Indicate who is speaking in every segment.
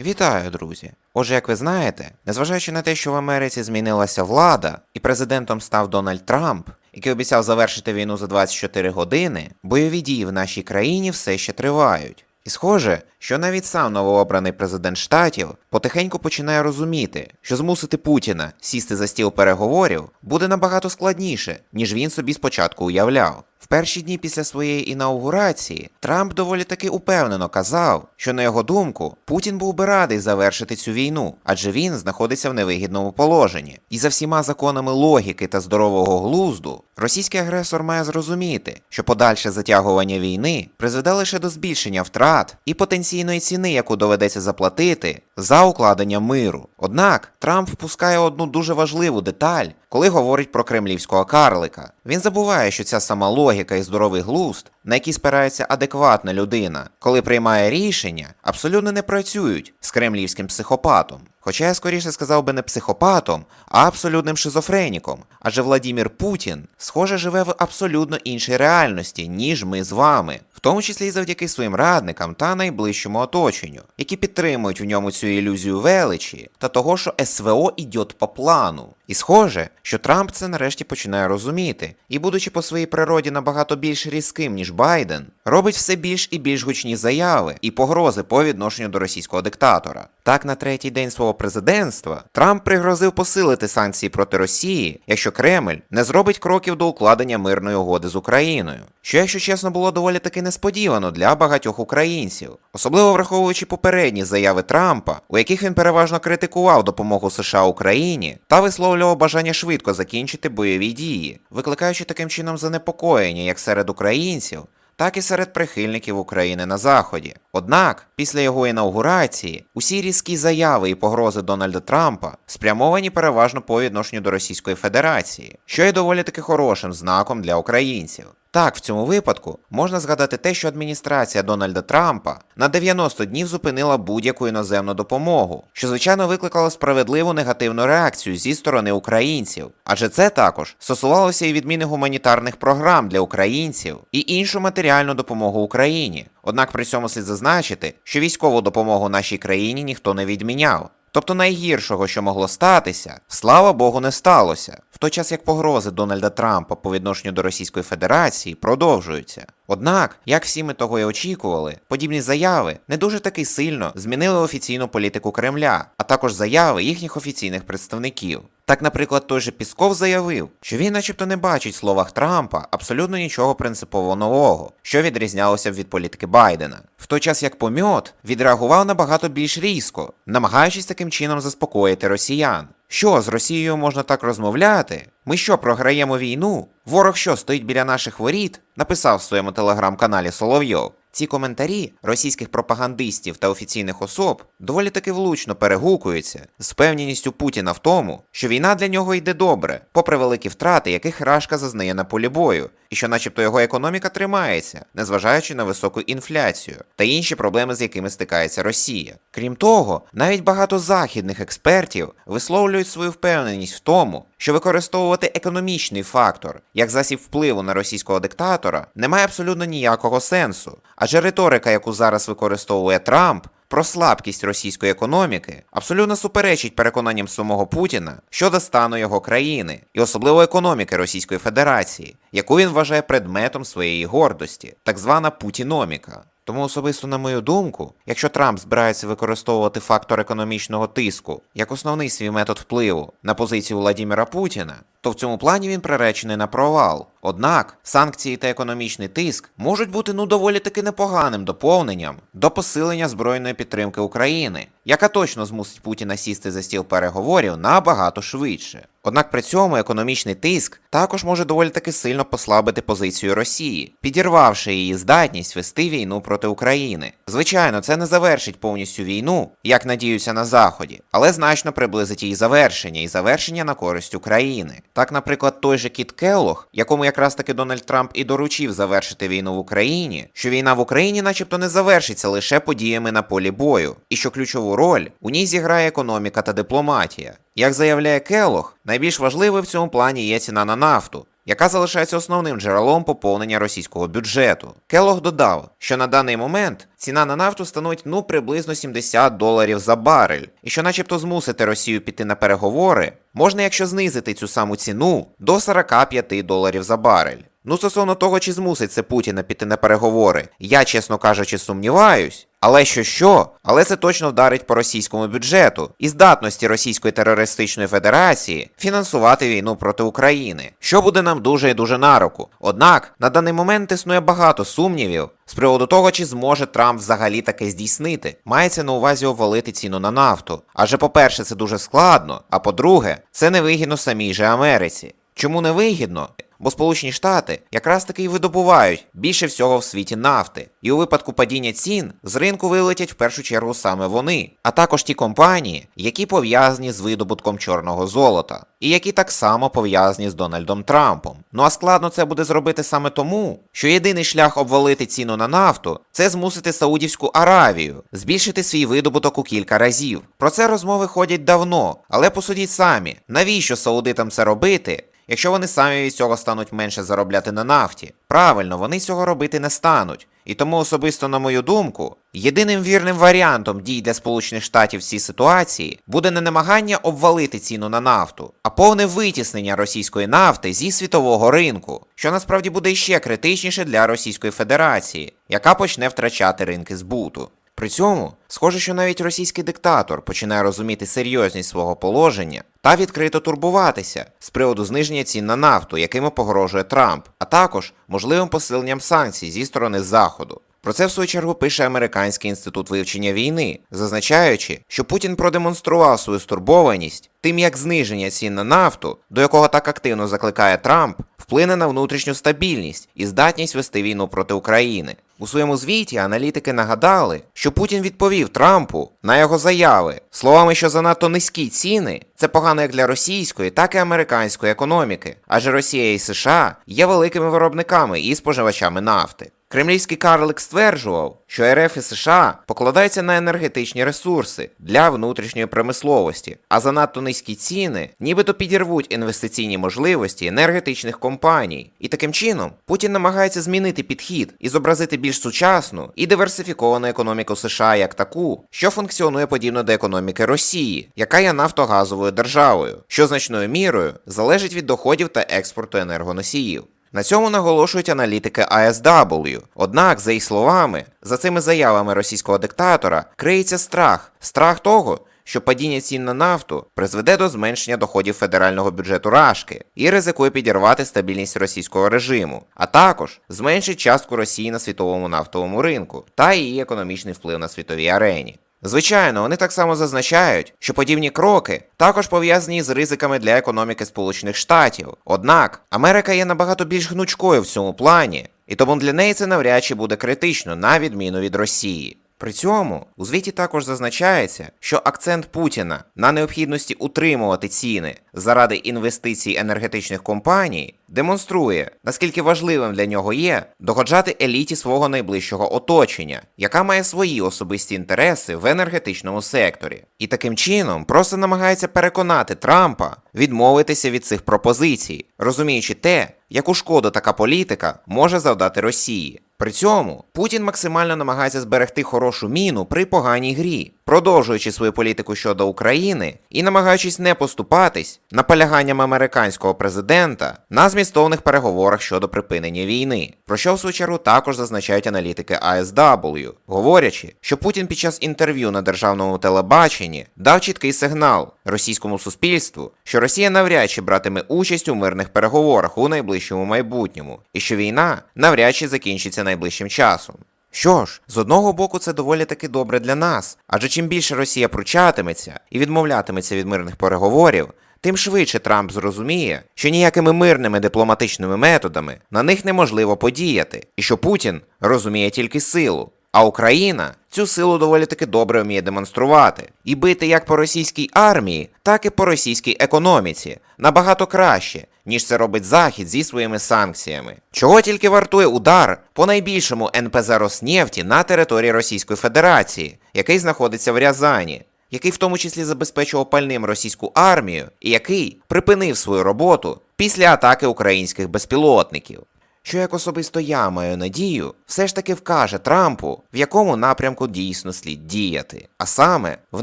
Speaker 1: Вітаю, друзі! Отже, як ви знаєте, незважаючи на те, що в Америці змінилася влада і президентом став Дональд Трамп, який обіцяв завершити війну за 24 години, бойові дії в нашій країні все ще тривають. І схоже, що навіть сам новообраний президент штатів потихеньку починає розуміти, що змусити Путіна сісти за стіл переговорів буде набагато складніше, ніж він собі спочатку уявляв. В перші дні після своєї інаугурації Трамп доволі таки упевнено казав, що на його думку Путін був би радий завершити цю війну, адже він знаходиться в невигідному положенні. І за всіма законами логіки та здорового глузду, російський агресор має зрозуміти, що подальше затягування війни призведе лише до збільшення втрат і потенційної ціни, яку доведеться заплатити за укладення миру. Однак Трамп впускає одну дуже важливу деталь, коли говорить про кремлівського карлика. Він забуває, що ця сама логіка і здоровий глузд, на які спирається адекватна людина, коли приймає рішення, абсолютно не працюють з кремлівським психопатом. Хоча я скоріше сказав би не психопатом, а абсолютним шизофреніком. Адже Владімір Путін, схоже, живе в абсолютно іншій реальності, ніж ми з вами, в тому числі і завдяки своїм радникам та найближчому оточенню, які підтримують в ньому цю ілюзію величі та того, що СВО ідет по плану. І схоже, що Трамп це нарешті починає розуміти, і, будучи по своїй природі набагато більш різким, ніж Байден, робить все більш і більш гучні заяви і погрози по відношенню до російського диктатора. Так, на третій день свого президентства Трамп пригрозив посилити санкції проти Росії, якщо Кремль не зробить кроків до укладення мирної угоди з Україною. Що, якщо чесно, було доволі таки несподівано для багатьох українців, особливо враховуючи попередні заяви Трампа, у яких він переважно критикував допомогу США Україні та висловлював бажання швидко закінчити бойові дії, викликаючи таким чином занепокоєння як серед українців, так і серед прихильників України на Заході. Однак, після його інаугурації, усі різкі заяви і погрози Дональда Трампа спрямовані переважно по відношенню до Російської Федерації, що є доволі таки хорошим знаком для українців. Так, в цьому випадку можна згадати те, що адміністрація Дональда Трампа на 90 днів зупинила будь-яку іноземну допомогу, що звичайно викликало справедливу негативну реакцію зі сторони українців, адже це також стосувалося і відміни гуманітарних програм для українців і іншу матеріальну допомогу Україні. Однак при цьому слід зазначити, що військову допомогу нашій країні ніхто не відміняв. Тобто найгіршого, що могло статися, слава Богу, не сталося, в той час як погрози Дональда Трампа по відношенню до Російської Федерації продовжуються. Однак, як всі ми того і очікували, подібні заяви не дуже таки сильно змінили офіційну політику Кремля, а також заяви їхніх офіційних представників. Так, наприклад, той же Пісков заявив, що він, начебто, не бачить в словах Трампа абсолютно нічого принципово нового, що відрізнялося б від політики Байдена. В той час як помьот відреагував набагато більш різко, намагаючись таким чином заспокоїти росіян. Що з Росією можна так розмовляти? Ми що, програємо війну? Ворог що стоїть біля наших воріт? Написав в своєму телеграм-каналі Соловйов. Ці коментарі російських пропагандистів та офіційних особ доволі таки влучно перегукуються з впевненістю Путіна в тому, що війна для нього йде добре, попри великі втрати, яких Рашка зазнає на полі бою, і що, начебто, його економіка тримається, незважаючи на високу інфляцію та інші проблеми, з якими стикається Росія. Крім того, навіть багато західних експертів висловлюють свою впевненість в тому, що використовувати економічний фактор як засіб впливу на російського диктатора не має абсолютно ніякого сенсу, адже риторика, яку зараз використовує Трамп. Про слабкість російської економіки абсолютно суперечить переконанням самого Путіна щодо стану його країни і особливо економіки Російської Федерації, яку він вважає предметом своєї гордості, так звана путіноміка. Тому особисто, на мою думку, якщо Трамп збирається використовувати фактор економічного тиску як основний свій метод впливу на позицію Владіміра Путіна, то в цьому плані він приречений на провал. Однак санкції та економічний тиск можуть бути ну доволі таки непоганим доповненням до посилення збройної підтримки України, яка точно змусить Путіна сісти за стіл переговорів набагато швидше. Однак при цьому економічний тиск також може доволі таки сильно послабити позицію Росії, підірвавши її здатність вести війну проти України. Звичайно, це не завершить повністю війну, як надіються на Заході, але значно приблизить її завершення і завершення на користь України. Так, наприклад, той же Кіт Келлог, якому якраз таки Дональд Трамп і доручив завершити війну в Україні, що війна в Україні, начебто, не завершиться лише подіями на полі бою, і що ключову роль у ній зіграє економіка та дипломатія. Як заявляє Келлог, найбільш важливою в цьому плані є ціна на нафту, яка залишається основним джерелом поповнення російського бюджету. Келог додав, що на даний момент ціна на нафту становить ну приблизно 70 доларів за барель, і що, начебто, змусити Росію піти на переговори, можна, якщо знизити цю саму ціну до 45 доларів за барель. Ну, стосовно того, чи змусить це Путіна піти на переговори, я, чесно кажучи, сумніваюсь. Але що що? Але це точно вдарить по російському бюджету і здатності Російської терористичної федерації фінансувати війну проти України, що буде нам дуже і дуже на руку. Однак на даний момент існує багато сумнівів з приводу того, чи зможе Трамп взагалі таке здійснити. Мається на увазі обвалити ціну на нафту. Адже, по-перше, це дуже складно, а по-друге, це невигідно самій же Америці. Чому не вигідно? Бо Сполучені Штати якраз таки й видобувають більше всього в світі нафти, і у випадку падіння цін з ринку вилетять в першу чергу саме вони, а також ті компанії, які пов'язані з видобутком чорного золота, і які так само пов'язані з Дональдом Трампом. Ну а складно це буде зробити саме тому, що єдиний шлях обвалити ціну на нафту це змусити Саудівську Аравію збільшити свій видобуток у кілька разів. Про це розмови ходять давно, але посудіть самі, навіщо саудитам це робити? якщо вони самі від цього стануть менше заробляти на нафті. Правильно, вони цього робити не стануть. І тому особисто, на мою думку, єдиним вірним варіантом дій для Сполучених Штатів в цій ситуації буде не намагання обвалити ціну на нафту, а повне витіснення російської нафти зі світового ринку, що насправді буде ще критичніше для Російської Федерації, яка почне втрачати ринки збуту. При цьому, схоже, що навіть російський диктатор починає розуміти серйозність свого положення та відкрито турбуватися з приводу зниження цін на нафту, якими погрожує Трамп, а також можливим посиленням санкцій зі сторони Заходу. Про це в свою чергу пише Американський інститут вивчення війни, зазначаючи, що Путін продемонстрував свою стурбованість тим, як зниження цін на нафту, до якого так активно закликає Трамп, вплине на внутрішню стабільність і здатність вести війну проти України. У своєму звіті аналітики нагадали, що Путін відповів Трампу на його заяви словами, що занадто низькі ціни це погано як для російської, так і американської економіки, адже Росія і США є великими виробниками і споживачами нафти. Кремлівський карлик стверджував, що РФ і США покладаються на енергетичні ресурси для внутрішньої промисловості, а занадто низькі ціни нібито підірвуть інвестиційні можливості енергетичних компаній. І таким чином Путін намагається змінити підхід і зобразити більш сучасну і диверсифіковану економіку США як таку, що функціонує подібно до економіки Росії, яка є нафтогазовою державою, що значною мірою залежить від доходів та експорту енергоносіїв. На цьому наголошують аналітики ASW. Однак, за їх словами, за цими заявами російського диктатора криється страх, страх того, що падіння цін на нафту призведе до зменшення доходів федерального бюджету Рашки і ризикує підірвати стабільність російського режиму, а також зменшить частку Росії на світовому нафтовому ринку та її економічний вплив на світовій арені. Звичайно, вони так само зазначають, що подібні кроки також пов'язані з ризиками для економіки Сполучених Штатів. Однак Америка є набагато більш гнучкою в цьому плані, і тому для неї це навряд чи буде критично, на відміну від Росії. При цьому у звіті також зазначається, що акцент Путіна на необхідності утримувати ціни заради інвестицій енергетичних компаній демонструє, наскільки важливим для нього є догоджати еліті свого найближчого оточення, яка має свої особисті інтереси в енергетичному секторі, і таким чином просто намагається переконати Трампа відмовитися від цих пропозицій, розуміючи те, яку шкоду така політика може завдати Росії. При цьому Путін максимально намагається зберегти хорошу міну при поганій грі, продовжуючи свою політику щодо України і намагаючись не поступатись наполяганням американського президента на змістовних переговорах щодо припинення війни, про що в свою чергу також зазначають аналітики ASW, говорячи, що Путін під час інтерв'ю на державному телебаченні дав чіткий сигнал російському суспільству, що Росія навряд чи братиме участь у мирних переговорах у найближчому майбутньому, і що війна навряд чи закінчиться найближчим часом. Що ж, з одного боку, це доволі таки добре для нас, адже чим більше Росія пручатиметься і відмовлятиметься від мирних переговорів, тим швидше Трамп зрозуміє, що ніякими мирними дипломатичними методами на них неможливо подіяти, і що Путін розуміє тільки силу. А Україна цю силу доволі таки добре вміє демонструвати і бити як по російській армії, так і по російській економіці набагато краще, ніж це робить Захід зі своїми санкціями. Чого тільки вартує удар по найбільшому НПЗ Роснефті на території Російської Федерації, який знаходиться в Рязані, який в тому числі забезпечував пальним російську армію, і який припинив свою роботу після атаки українських безпілотників. Що як особисто я маю надію, все ж таки вкаже Трампу, в якому напрямку дійсно слід діяти, а саме в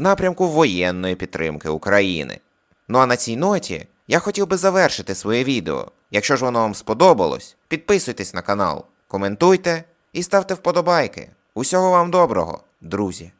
Speaker 1: напрямку воєнної підтримки України. Ну а на цій ноті я хотів би завершити своє відео. Якщо ж воно вам сподобалось, підписуйтесь на канал, коментуйте і ставте вподобайки. Усього вам доброго, друзі!